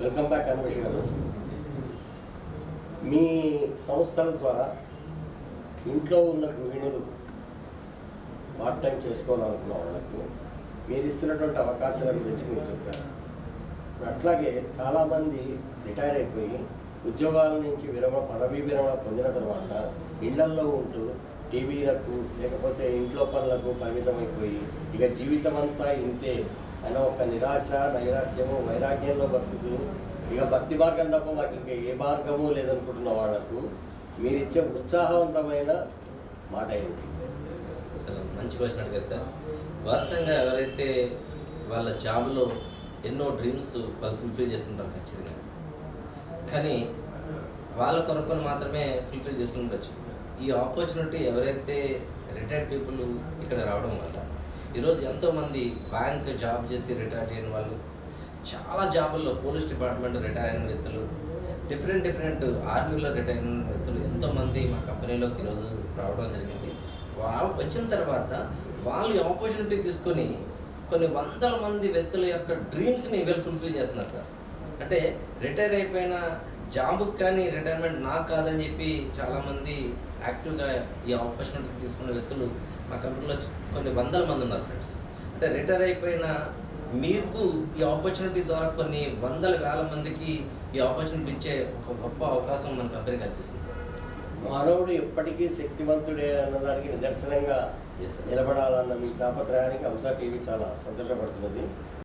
Welcome back Anvesh గారు. మీ సంస్థల ద్వారా ఇంట్లో ఉన్న గృహిణులు పార్ట్ టైం చేసుకోవాలనుకున్న వాళ్ళకు మీరు ఇస్తున్నటువంటి అవకాశాల గురించి మీరు చెప్పారు. అట్లాగే చాలామంది రిటైర్ అయిపోయి ఉద్యోగాల నుంచి విరమణ పదవీ విరమణ పొందిన తర్వాత ఇళ్ళల్లో ఉంటూ టీవీలకు లేకపోతే ఇంట్లో పనులకు పరిమితమైపోయి ఇక జీవితం అంతా ఇంతే ఆయన ఒక నిరాశ నైరాశ్యము వైరాగ్యంలో బతుకుతూ ఇక భక్తి మార్గం తప్ప మాకు ఇంకా ఏ మార్గము లేదనుకుంటున్న వాళ్ళకు మీరు ఇచ్చే ఉత్సాహవంతమైన మాట ఏంటి? అసలు మంచి క్వశ్చన్ అడిగారు సార్. వాస్తవంగా ఎవరైతే వాళ్ళ జాబ్లో ఎన్నో డ్రీమ్స్ వాళ్ళు ఫుల్ఫిల్ చేసుకుంటారు ఖచ్చితంగా. కానీ వాళ్ళ కొరకు మాత్రమే ఫుల్ఫిల్ చేసుకుంటచ్చు ఈ ఆపర్చునిటీ ఎవరైతే రిటైర్డ్ పీపుల్ ఇక్కడ రావడం వల్ల ఈరోజు ఎంతోమంది బ్యాంక్ జాబ్ చేసి రిటైర్ అయిన వాళ్ళు చాలా జాబుల్లో పోలీస్ డిపార్ట్మెంట్ రిటైర్ అయిన వ్యక్తులు డిఫరెంట్ డిఫరెంట్ ఆర్మీలో రిటైర్ అయిన వ్యక్తులు ఎంతోమంది మా కంపెనీలోకి ఈరోజు రావడం జరిగింది. వాళ్ళు వచ్చిన తర్వాత వాళ్ళు ఆపర్చునిటీ తీసుకొని కొన్ని వందల మంది వ్యక్తుల యొక్క డ్రీమ్స్ని వీళ్ళు ఫుల్ఫిల్ చేస్తున్నారు సార్. అంటే రిటైర్ అయిపోయిన జాబ్కి కానీ రిటైర్మెంట్ నాకు కాదని చెప్పి చాలామంది యాక్టివ్గా ఈ ఆపర్చునిటీ తీసుకున్న వ్యక్తులు మా కంపెనీలో కొన్ని వందల మంది ఉన్నారు ఫ్రెండ్స్ అంటే రిటైర్ అయిపోయిన మీకు ఈ ఆపర్చునిటీ ద్వారా కొన్ని వందల వేల మందికి ఈ ఆపర్చునిటీ ఇచ్చే ఒక గొప్ప అవకాశం మన కంపెనీ కల్పిస్తుంది సార్ మానవుడు ఎప్పటికీ శక్తివంతుడే అన్నదానికి నిదర్శనంగా నిలబడాలన్న మీ తాపత్రయానికి అంశా టీవీ చాలా సంతోషపడుతున్నది.